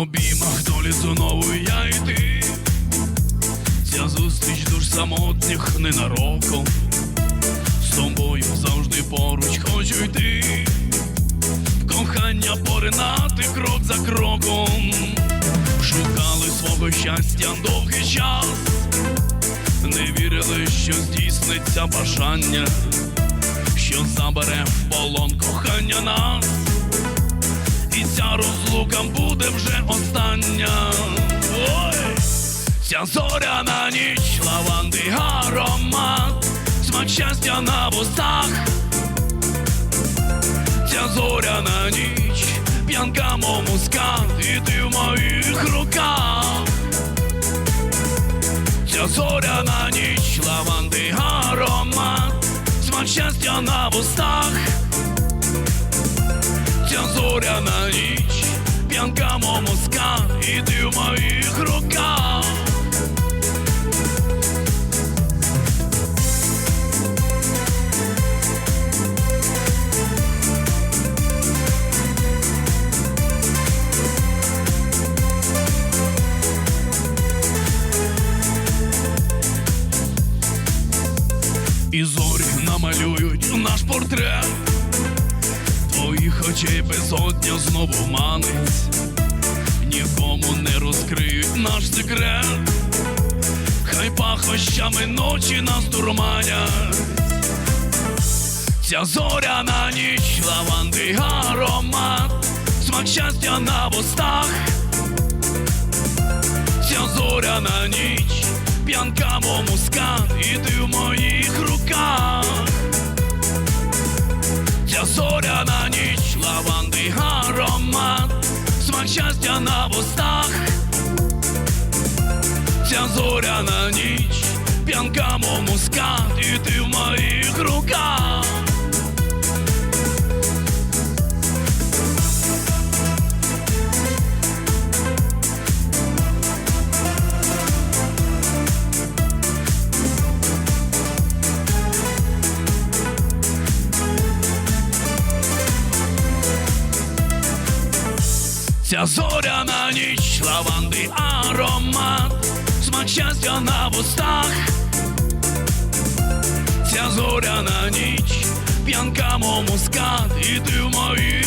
Обіймах долі знову я і ти. Ця зустріч душ самотніх ненароком. З тобою завжди поруч хочу йти. В кохання поринати крок за кроком. Шукали свого щастя довгий час. Не вірили, що здійсниться бажання, що забере в полон кохання нас. І ця розлука буде вже остання. Ой! Ця зоряна ніч, лаванди аромат, смак щастя на вустах. Ця зоряна ніч, п'янка мов і ти в моїх руках. Ця зоряна ніч, лаванди аромат, смак щастя на вустах. Зоряна ніч, п'янка мов і ти в моїх руках. І зорі намалюють наш портрет очей безодня знову манить. Нікому не розкриють наш секрет. Хай пахощами ночі нас дурманять. Ця зоряна ніч, лаванди аромат. Смак щастя на вустах. Ця зоряна ніч, п'янка мов мускат, і ти в моїх руках. Ця зоряна ніч, лаванди аромат, смак щастя на вустах. Ця зоряна ніч, п'янка мов мускат, і ти в моїх руках. Ця зоряна ніч, лаванди аромат, смак щастя на вустах. Ця зоряна ніч, п'янка мускат, і ти в руках.